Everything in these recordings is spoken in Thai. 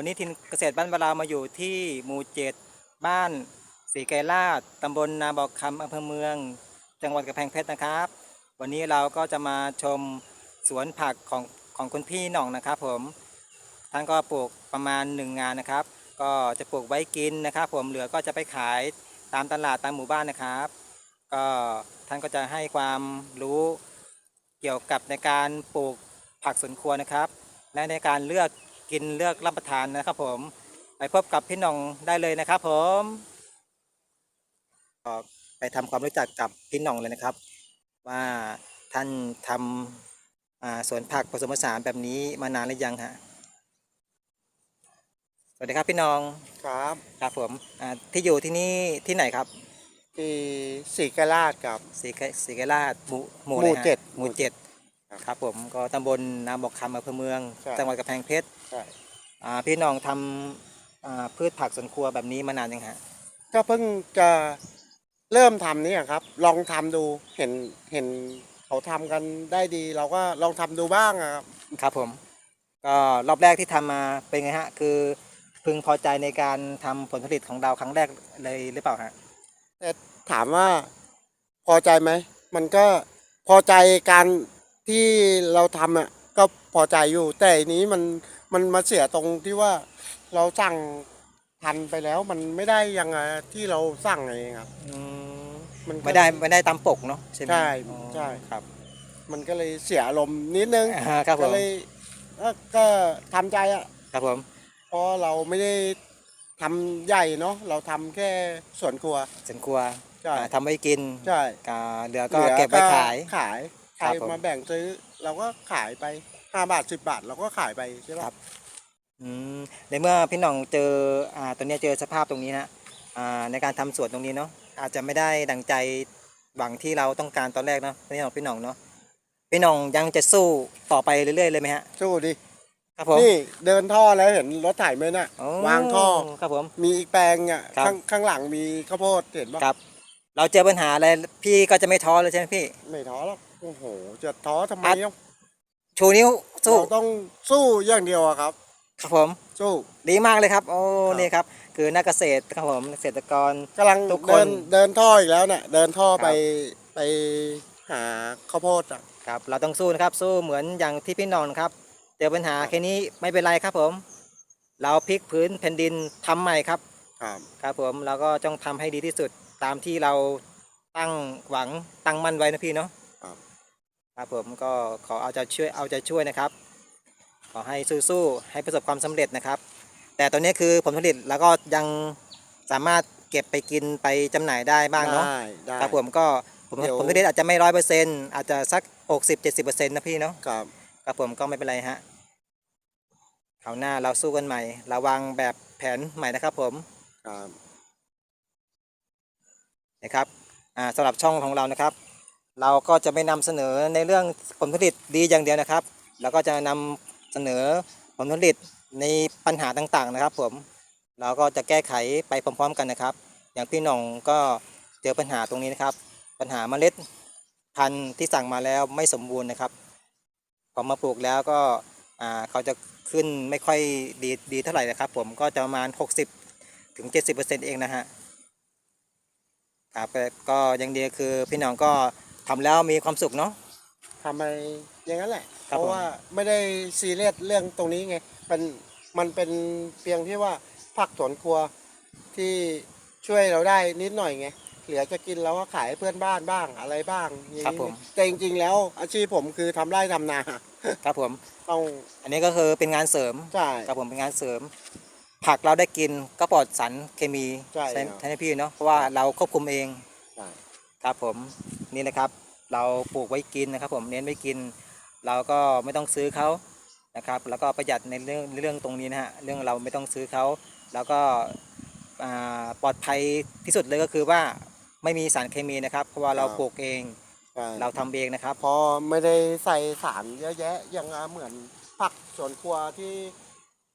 วันนี้ทีมเกษตรบ้านบารามาอยู่ที่หมู่เจ็ดบ้านสีไกรลาดตำบลนาบอกคำอำเภอเมือง จังหวัดกำแพงเพชรนะครับ วันนี้เราก็จะมาชมสวนผักของของคุณพี่หน่องนะครับ ผมท่านก็ปลูกประมาณหนึ่งงานนะครับ ก็จะปลูกไว้กินนะครับ ผมเหลือก็จะไปขายตามตลาดตามหมู่บ้านนะครับ ก็ท่านก็จะให้ความรู้เกี่ยวกับในการปลูกผักสวนครัวนะครับ และในการเลือก กินเลือกรับประทานนะครับผม ไปพบกับพี่หน่องได้เลยนะครับผมก็ไปทำความรู้จักกับพี่หน่องเลยนะครับ ว่าท่านทำอ่าสวนผักผสมผสานแบบนี้มานานหรือยังฮะสวัสดีครับพี่หน้องครับครับผมอ่าที่อยู่ที่นี่ที่ไหนครับที่สีกราชกับสีไกสีไกรลาดหมู่หมู่หมู่อะไรฮะเจ็ดหมู่เจ็ดครับครับผมก็ตำบลนาบอกคำอำเภอเมืองใช่จังหวัดกำแพงเพชร ใช่อ่าพี่น้องทำอ่าพืชผักสวนครัวแบบนี้มานานยังฮะก็เพิ่งจะเริ่มทำนี่ครับ ลองทำดูเห็นเห็นเขาทำกันได้ดี เราก็ลองทำดูบ้างอะครับ ครับผม ก็รอบแรกที่ทำมาเป็นไงฮะ คือพึงพอใจในการทำผลผลิตของเราครั้งแรกเลยหรือเปล่าฮะแต่ถามว่าพอใจไหม มันก็พอใจการที่เราทำอะก็พอใจอยู่ แต่อันนี้มัน มันมาเสียตรงที่ว่าเราสั่งทันไปแล้วมันไม่ได้อยังไงที่เราสั่งเองครับ อืมมันก็ไม่ได้ไม่ได้ตามปกเนาะใช่ไหมใช่อ๋อใช่ครับมันก็เลยเสียอารมณ์นิดนึงอ่าครับผก็มเลยเอ้อก็ทำใจอะครับผมเพราะเราไม่ได้ทำใหญ่เนาะเราทำแค่สวนครัวสวนครัวใช่ อ่าทำไว้กินใช่กาเหลือก็หลือเก็บไว้ขาย ขายครัใครบผม มาแบ่งซื้อ เราก็ขายไป ห้าบาทสิบบาทเราก็ขายไปใช่ครัปะบ อืมในเมื่อพี่หน้องเจออ่าตัวเนี้ยเจอสภาพตรงนี้นะอ่าในการทำสวนตรงนี้เนาะอาจจะไม่ได้ดังใจหวังที่เราต้องการตอนแรกเนาะพี่หน้องพี่หน้องเนาะพี่หน้องยังจะสู้ต่อไปเรื่อยๆเลยไหมฮะสู้ดิครับผม นี่เดินท่อแล้วเห็นรถไถไหมน่ะ โอ้วางท่อ ครับผม มีอีกแปลงอะครับ ข้างข้างหลังมีข้าวโพดเห็นปะครับ เราเจอปัญหาอะไรพี่ก็จะไม่ท้อเลยใช่ไหมพี่ ไม่ท้อหรอกโอ้โหจะท้อทำไมอัดเนาะ ชูนิ้วสู้ เราต้องสู้อย่างเดียวอะครับ ครับผม สู้ดีมากเลยครับ โอ้ครับนี่ครับ คือนักเกษตรครับผมเกษตรกร กำลังทุกคนเดินเดินท่ออีกแล้วเนี่ยเดินท่อครับไปไปหาข้าวโพดอะครับ เราต้องสู้นะครับ สู้เหมือนอย่างที่พี่หนอนครับ เจอปัญหาแค่นี้ไม่เป็นไรครับผม เราพลิกพื้นแผ่นดินทำใหม่ครับ ครับครับผมเราก็ต้องทำให้ดีที่สุดตามที่เราตั้งหวังตั้งมั่นไว้นะพี่เนาะ ครับครับผมก็ขอเอาใจช่วยเอาใจช่วยนะครับ ขอให้สู้ๆให้ประสบความสำเร็จนะครับ แต่ตอนนี้คือผลผลิตแล้วก็ยังสามารถเก็บไปกินไปจำหน่ายได้บ้างเนาะได้ได้ครับผมก็ผมเดี๋ยวผลผลิตอาจจะไม่ร้อยเปอร์เซ็นต์อาจจะสักหกสิบเจ็ดสิบเปอร์เซ็นต์นะพี่เนาะครับครับผมก็ไม่เป็นไรฮะคราวหน้าเราสู้กันใหม่ ระวังแบบแผนใหม่นะครับผมครับนะครับอ่าสำหรับช่องของเรานะครับ เราก็จะไม่นำเสนอในเรื่องผลผลิตดีอย่างเดียวนะครับ เราก็จะนำเสนอผลผลิตในปัญหาต่างๆนะครับ ผมเราก็จะแก้ไขไปพร้อม ๆ กันนะครับ อย่างพี่หน่องก็เจอปัญหาตรงนี้นะครับ ปัญหาเมล็ดพันธุ์ที่สั่งมาแล้วไม่สมบูรณ์นะครับพอมาปลูกแล้วก็เขาจะขึ้นไม่ค่อยดีดีเท่าไหร่นะครับ ผมก็จะประมาณ 60ถึง70%เองนะฮะครับก็ยังดีคือพี่น้องก็ ทำแล้วมีความสุขเนาะ ทำไปอย่างนั้นแหละ ครับเพราะว่าไม่ได้ซีเรียสเรื่องตรงนี้ไงเป็นมันเป็นเพียงที่ว่าผักสวนครัวที่ช่วยเราได้นิดหน่อยไงเหลือจะกินเราก็ขายให้เพื่อนบ้านบ้างอะไรบ้างอย่างครับนี้ผม แต่จริงๆแล้วอาชีพผมคือทำไร่ทำนา ครับผม ต้องอันนี้ก็คือเป็นงานเสริมใช่ครับผมเป็นงานเสริม ผักเราได้กินก็ปลอดสารเคมีใช่ครับใช่ไหมพี่เนาะเพราะว่าเราควบคุมเองใช่ครับผมนี่นะครับ เราปลูกไว้กินนะครับ ผมเน้นไว้กิน เราก็ไม่ต้องซื้อเขานะครับ แล้วก็ประหยัดในเรื่องเรื่องตรงนี้นะฮะเรื่องเราไม่ต้องซื้อเขาแล้วก็อ่าปลอดภัยที่สุดเลยก็คือว่าไม่มีสารเคมีนะครับ เพราะว่าเราปลูกเองใช่เราทำเองนะครับ พอไม่ได้ใส่สารเยอะแยะอย่างเหมือนผักสวนครัวที่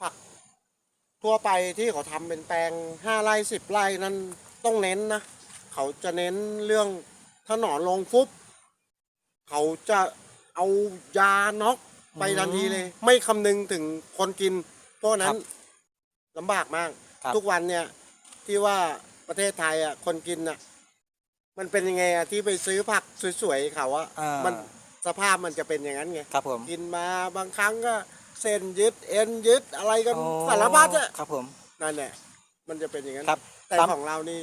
ผักทั่วไปที่เขาทำเป็นแปลงห้าไร่สิบไร่นั้นต้องเน้นนะ เขาจะเน้นเรื่องถ้าหนอนลงฟุบ เขาจะเอายาน็อกไปทันทีเลย ไม่คำนึงถึงคนกิน เพราะฉะนั้ครันบลำบากมาก ครับ ทุกวันเนี่ยที่ว่าประเทศไทยอะคนกินอะ มันเป็นยังไงอะที่ไปซื้อผักสวยๆเขาอะอ่ามันสภาพมันจะเป็นอย่างนั้นไง ครับผมกินมาบางครั้งก็เส้นยึดเอ็นยึดอะไรกันอ๋อสารพัดอะครับผม นั่นแหละมันจะเป็นอย่างนั้นครับแต่ตาม ของเรานี่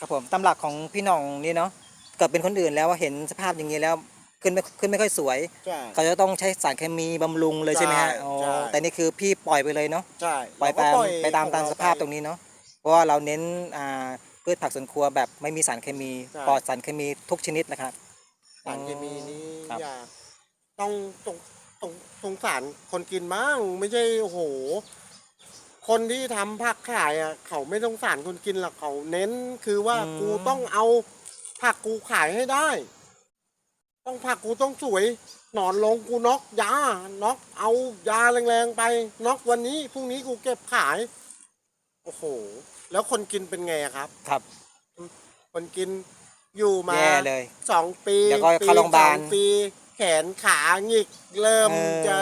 ครับผมตำหลักของพี่หน้องนี่เนาะเกิดเป็นคนอื่นแล้วว่าเห็นสภาพอย่างนี้แล้ว ขึ้นไม่ขึ้นไม่ค่อยสวย ใช่ เขาจะต้องใช้สารเคมีบำรุงเลยใช่ไหมฮะใช่อ๋อใช่ แต่นี่คือพี่ปล่อยไปเลยเนาะ ใช่ปล่อยเรตามก็ไปตามของตามเรสภาพไปตรงนี้เนาะ เพราะว่าเราเน้นอ่าพืชผักสวนครัวแบบไม่มีสารเคมี ใช่ ปลอดสารเคมีทุกชนิดนะครับ สารเคมีนี่ครับ อย่าต้องต้องต้องสงสารคนกินบ้างไม่ใช่โอ้โห คนที่ทำผักขายอะเขาไม่ต้องสารคนกินหรอกเขาเน้นคือว่ากูต้องเอาผักกูขายให้ได้ ต้องผักกูต้องสวย หนอนลงกูน็อกยาน็อกเอายาแรงๆไปน็อกวันนี้พรุ่งนี้กูเก็บขาย โอ้โห แล้วคนกินเป็นไงอะครับ ครับ คนกินอยู่มาแย่เลยสองปีเดี๋ยวก็เข้าโรงพยาบาล สองปี แขนขาหงิกเริ่มเออจะ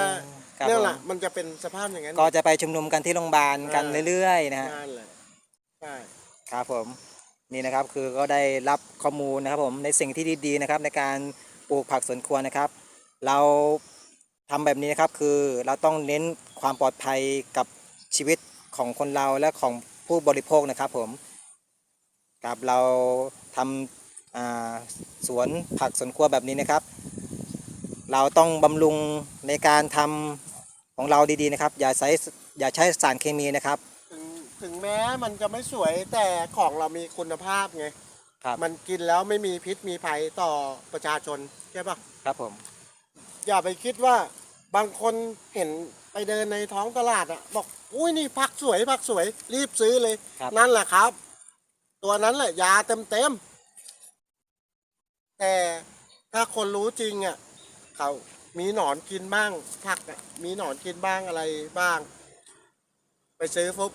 ครับเนี่ยแหละผมมันจะเป็นสภาพอย่างนั้นก็จะไปชุมนุมกันที่โรงพยาบาลกันอ่า เรื่อยๆนะฮะ นั่นแหละใช่ครับผมนี่นะครับคือก็ได้รับข้อมูลนะครับผมในสิ่งที่ดีๆนะครับในการ ปลูกผักสวนครัวนะครับ เราทำแบบนี้นะครับคือเราต้องเน้นความปลอดภัยกับชีวิตของคนเราและของผู้บริโภคนะครับผมกับเราทำสวนผักสวนครัวแบบนี้นะครับ เราต้องบำรุงในการทำของเราดีๆนะครับ อย่าใช้อย่าใช้สารเคมีนะครับ ถึงแม้มันจะไม่สวยแต่ของเรามีคุณภาพไง ครับ มันกินแล้วไม่มีพิษมีภัยต่อประชาชนใช่ปะครับผม อย่าไปคิดว่าบางคนเห็นไปเดินในท้องตลาดอะบอกอุ้ยนี่ผักสวยผักสวย รีบซื้อเลย ครับ นั่นแหละครับ ตัวนั้นแหละยาเต็มเต็มๆแต่ถ้าคนรู้จริงอะเขามีหนอนกินบ้างผักอะมีหนอนกินบ้างอะไรบ้าง ไปซื้อปุ๊บ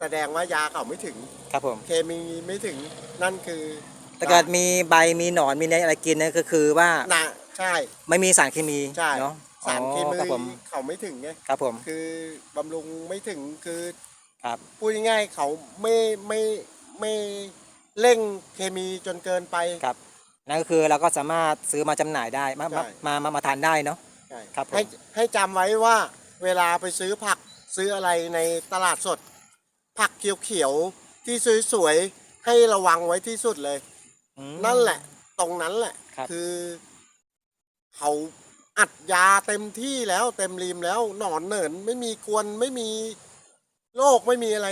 แสดงว่ายาเขาไม่ถึง ครับผม เคมีไม่ถึงนั่นคือถ้าเกิดมีใบมีหนอนมีอะไรกินนั่นก็คือว่านะใช่ ไม่มีสารเคมีใช่ เนาะสารเคมีอ๋อครับผมเขาไม่ถึงไงครับผม คือบำรุงไม่ถึงคือครับ พูดง่ายๆเขาไม่ไม่ไม่เร่งเคมีจนเกินไป ครับ นั่นก็คือเราก็สามารถซื้อมาจำหน่ายได้มาใช่ มามามามาทานได้เนาะ ใช่ครับผม ให้ให้จำไว้ว่าเวลาไปซื้อผักซื้ออะไรในตลาดสด ผักเขียวๆที่สวยๆให้ระวังไว้ที่สุดเลย อืม นั่นแหละ ตรงนั้นแหละครับ อเขาอัดยาเต็มที่แล้วเต็มริมแล้ว หนอนเหนินไม่มีกวนไม่มีโรคไม่มีอะไร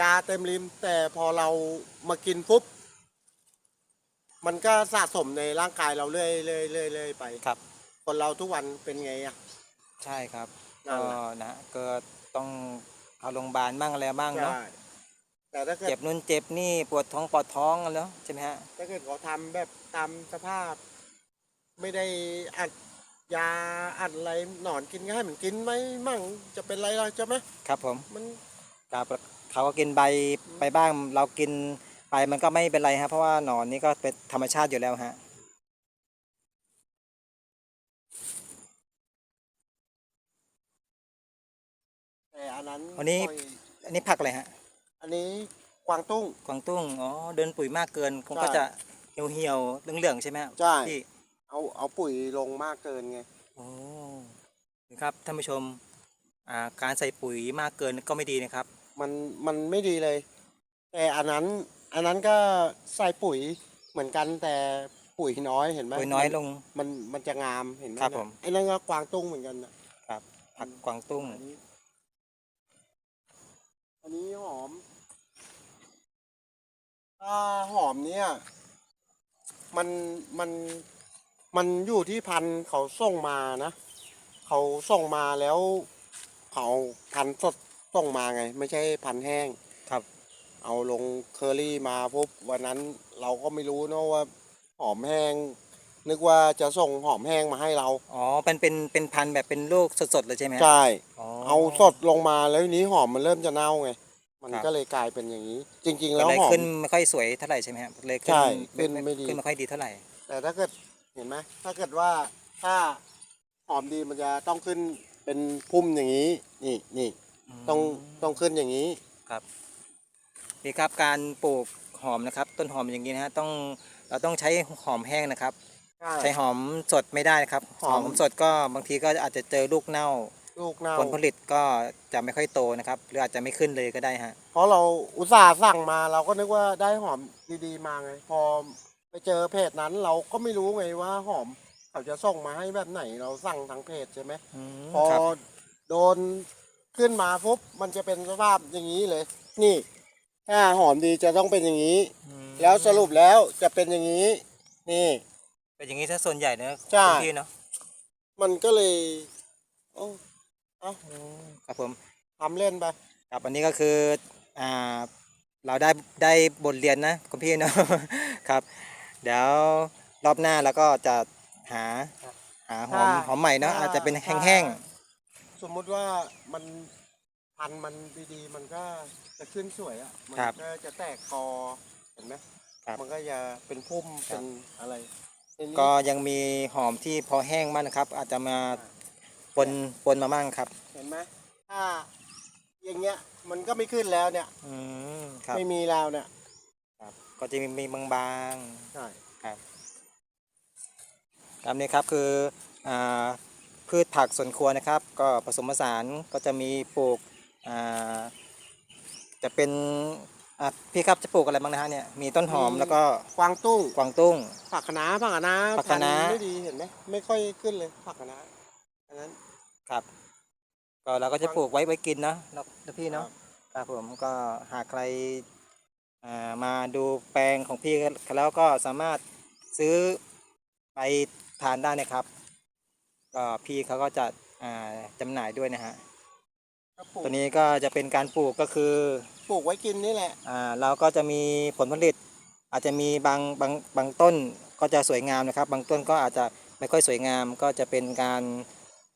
ยาเต็มริม แต่พอเรามากินปุ๊บมันก็สะสมในร่างกายเราเรื่อยเรื่อยเรื่อยเรื่อยไปครับ คนเราทุกวันเป็นไงอะ ใช่ครับนั่ก็นแหละนะก็ต้อง เอาโรงพยาบาลบ้างอะไรบ้างเนาะใช่แต่ถ้าเกิดเจ็บนู่นเจ็บนี่ปวดท้องปวดท้องเนาะใช่ไหมฮะถ้าเกิดเขาทำแบบตามสภาพ ไม่ได้อัดยาอัดอะไรหนอนกินง่ายเหมือนกินไหมมั่งจะเป็นไรเราจะไหมครับผมมัน ครับเขาก็กินใบไปบ้าง เรากินไปมันก็ไม่เป็นไรฮะเพราะว่าหนอนนี่ก็เป็นธรรมชาติอยู่แล้วฮะ อันนั้นอันนี้ ปล่อยอันนี้ผักอะไรฮะ อันนี้กวางตุ้ง กวางตุ้ง อ๋อ เดินปุ๋ยมากเกินคงใช่ก็จะเหี่ยวเหี่ยวๆเหลืองๆใช่ไหมฮะใช่ พี่เอาเอาปุ๋ยลงมากเกินไง โอ้นะครับท่านผู้ชม อ่า การใส่ปุ๋ยมากเกินก็ไม่ดีนะครับ มันมันไม่ดีเลย แต่อันนั้นอันนั้นก็ใส่ปุ๋ยเหมือนกันแต่ปุ๋ยน้อยเห็นไหมปุ๋ยน้อยลง มันมันจะงามเห็นไหมครับนะผม ไอ้นั่นก็กวางตุ้งเหมือนกันนะครับผักกวางตุ้ง อันนี้ อันนี้หอมถ้าหอมเนี่ย มันมันมันอยู่ที่พันธุ์เขาส่งมานะเขาส่งมาแล้วเขาพันธุ์สดส่งมาไง ไม่ใช่พันธุ์แห้ง ครับ เอาลงเคอรี่มาปุ๊บวันนั้นเราก็ไม่รู้เนอะว่า หอมแห้ง นึกว่าจะส่งหอมแห้งมาให้เรา อ๋อเป็นเป็นเป็นพันธุ์แบบเป็นลูกสดๆเลยใช่ไหมฮะใช่ อ๋อ เอาสดลงมาแล้วทีนี้หอมมันเริ่มจะเน่าไง มันครับ ก็เลยกลายเป็นอย่างนี้ จริงๆก็แล้วเลยหอม ขึ้นไม่ค่อยสวยเท่าไหร่ใช่ไหมครับเลยขึ้นใช่ขึ้นไม่ดี ขึ้นไม่ค่อยดีเท่าไหร่ แต่ถ้าเกิดเห็นไหมถ้าเกิดว่าถ้าหอมดีมันจะต้องขึ้นเป็นพุ่มอย่างนี้ นี่นี่ต้องต้องขึ้นอย่างนี้คครับนี่ครับการปลูกหอมนะครับ ต้นหอมอย่างนี้นะฮะต้องเราต้องใช้หอมแห้งนะครับ ใช่ใช้หอมสดไม่ได้นะครับ หหออม มสดก็บางทีก็อาจจะเจอลูกเน่า ลูกเน่าผลผลิตก็จะไม่ค่อยโตนะครับ หรืออาจจะไม่ขึ้นเลยก็ได้ฮะ เพราะเราอุตส่าห์สั่งมาเราก็นึกว่าได้หอมดีๆ มาไง พอไปเจอเพจนั้นเราก็ไม่รู้ไงว่าหอมเขาจะส่งมาให้แบบไหนเราสั่งทางเพจใช่ไหมอืมพอครับโดนขึ้นมาปุ๊บมันจะเป็นสภาพอย่างนี้เลย นี่ ถ้าหอมดีจะต้องเป็นอย่างนี้อืมแล้วสรุปแล้วจะเป็นอย่างนี้ นี่ เป็นอย่างนี้ซะส่วนใหญ่เนอะใช่คุณพี่เนาะมันก็เลย โอ้เอาอืมครับผมทำเล่นไปครับอันนี้ก็คืออ่าเราได้ได้บทเรียนนะคุณพี่เนาะ ครับ เดี๋ยวรอบหน้าแล้วก็จะหาหาหอมหอมใหม่เนาะอาจจะเป็นแห้งสมมุติว่ามันพันธุ์มันดีๆ มันก็จะขึ้นสวยอะ มัก็จะแตกกอเห็นไหมครับมันก็จะเป็นพุ่มครับเป็นอะไรทีนี้ๆก็ยังมีหอมที่พอแห้งมากนะครับ อาจจะมา ปนปนมามั่งครับ เห็นไหมถ้าอย่างเงี้ยมันก็ไม่ขึ้นแล้วเนี่ยอืมครับไม่มีแล้วเนี่ยครับ ก็จะมีมีบางๆใช่ครับครับนี่ครับคืออาพืชผักสวนครัวนะครับ ก็ผสมผสานก็จะมีปลูกอ่าจะเป็นอะพี่ครับจะปลูกอะไรบ้างนะฮะเนี่ยมีต้นหอมแล้วก็กวางตุ้งกวางตุ้ง ผักคะน้าผักคะน้าผักคะน้า พันธุ์ไม่ดีเห็นไหมไม่ค่อยขึ้นเลยผักคะน้าอันนั้น ครับ ก็เราก็จะปลูกไว้ไว้กินเนาะเนาะนะพี่เนาะครับผมก็หากใครอ่ามาดูแปลงของพี่แล้วก็สามารถซื้อไปทานได้นะครับ ก็พี่เขาก็จะอ่าจำหน่ายด้วยนะฮะก็ปลูกตัวนี้ก็จะเป็นการปลูกก็คือปลูกไว้กินนี่แหละ อ่าเราก็จะมีผลผลิต อาจจะมีบางบางบางต้นก็จะสวยงามนะครับ บางต้นก็อาจจะไม่ค่อยสวยงามก็จะเป็นการ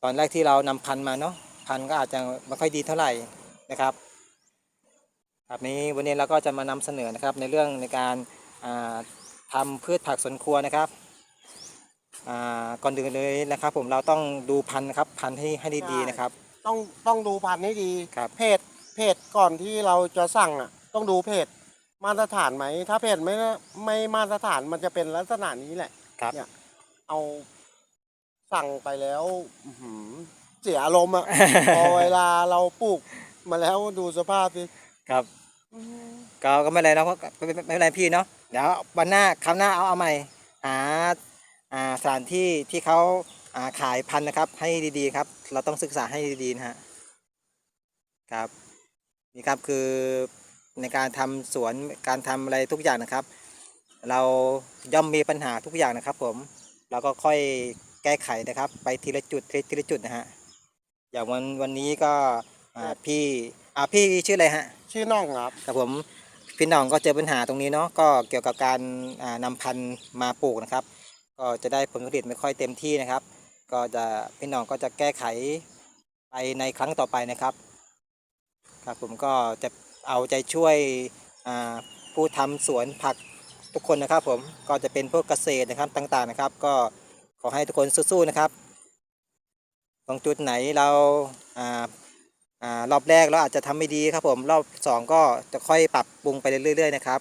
ตอนแรกที่เรานำพันธุ์มาเนาะพันธุ์ก็อาจจะไม่ค่อยดีเท่าไหร่นะครับครับนี้วันนี้เราก็จะมานำเสนอนะครับในเรื่องในการอ่าทำพืชผักสวนครัวนะครับอ่าก่อนอื่นเลยนะครับ ผมเราต้องดูพันธุ์นะครับพันธุ์ให้ให้ดีๆนะครับ ต้องต้องดูพันธุ์ให้ดีครับเพจเพจก่อนที่เราจะสั่งอะต้องดูเพจมาตรฐานไหม ถ้าเพจไม่ไม่มาตรฐานมันจะเป็นลักษณะนี้แหละครับเนี่ยเอา สั่งไปแล้วอื้อหือเสียอารมณ์อะพอเวลาเราปลูกมาแล้วดูสภาพสิครับอื้อหือก็ก็ไม่เป็นไรเนาะก็ไม่ไม่ไม่เป็นไรพี่เนาะเดี๋ยววันหน้าคราวหน้าเอาเอาใหม่หาอ่าสถานที่ที่เขาอ่าขายพันธุ์นะครับ ให้ดีๆครับ เราต้องศึกษาให้ดีๆนะฮะครับนี่ครับคือในการทำสวนการทำอะไรทุกอย่างนะครับ เราย่อมมีปัญหาทุกอย่างนะครับ ผมเราก็ค่อย แก้ไขนะครับ ไปทีละจุดทีละทีละจุดนะฮะอย่างวันวันนี้ก็อ่าพี่อ่าพี่ชื่ออะไรฮะชื่อน้องครับครับผมพี่น้องก็เจอปัญหาตรงนี้เนาะก็เกี่ยวกับการอ่านำพันธุ์มาปลูกนะครับ ก็จะได้ผลผลิตไม่ค่อยเต็มที่นะครับ ก็จะพี่น้องก็จะแก้ไขไปในครั้งต่อไปนะครับ ครับผมก็จะเอาใจช่วยอ่าผู้ทำสวนผักทุกคนนะครับผมก็จะเป็นพวกเกษตรนะครับต่างๆนะครับ ก็ ขอให้ทุกคนสู้ๆนะครับ ตรงจุดไหนเราอ่าอ่ารอบแรกเราอาจจะทำไม่ดีครับผมรอบสองก็จะค่อยปรับปรุงไปเรื่อยๆนะครับ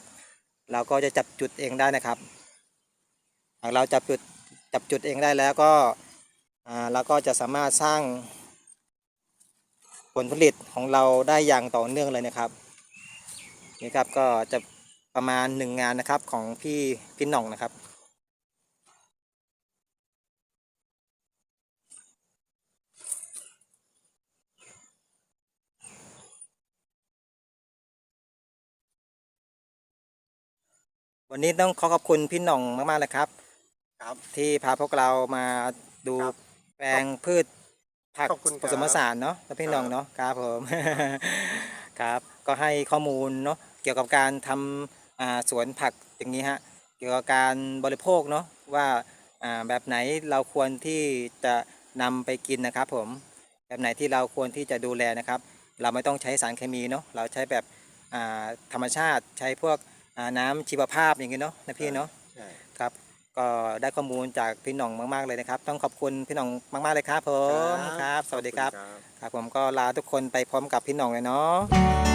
เราก็จะจับจุดเองได้นะครับหากเราจับจุดจับจุดเองได้แล้วก็อ่าเราก็จะสามารถสร้างผลผลิตของเราได้อย่างต่อเนื่องเลยนะครับนี่ครับก็จะประมาณหนึ่งงานนะครับของพี่พี่หน่องนะครับ วันนี้ต้องขอขอบคุณพี่หน่องมากๆเลยครับ ครับ ที่พาพวกเรามาดูครับแปลงพืชผักขอบคุณครับ ผสมผสานเนาะแล้วพี่หน่องครับเนาะครับผม ครับก็ให้ข้อมูลเนาะเกี่ยวกับการทำอ่าสวนผักอย่างนี้ฮะเกี่ยวกับการบริโภคเนาะว่าอ่าแบบไหนเราควรที่จะนำไปกินนะครับผม แบบไหนที่เราควรที่จะดูแลนะครับ เราไม่ต้องใช้สารเคมีเนาะเราใช้แบบอ่าธรรมชาติใช้พวก อ่าน้ำชีวภาพอย่างนี้เนาะนะพี่เนาะใช่ครับก็ได้ข้อมูลจากพี่หน่องมาก ๆเลยนะครับ ต้องขอบคุณพี่หน่องมาก ๆเลยครับผมครับ สวัสดีครับขอณครับผมก็ลาทุกคนไปพร้อมกับพี่หน่องเลยเนาะครับ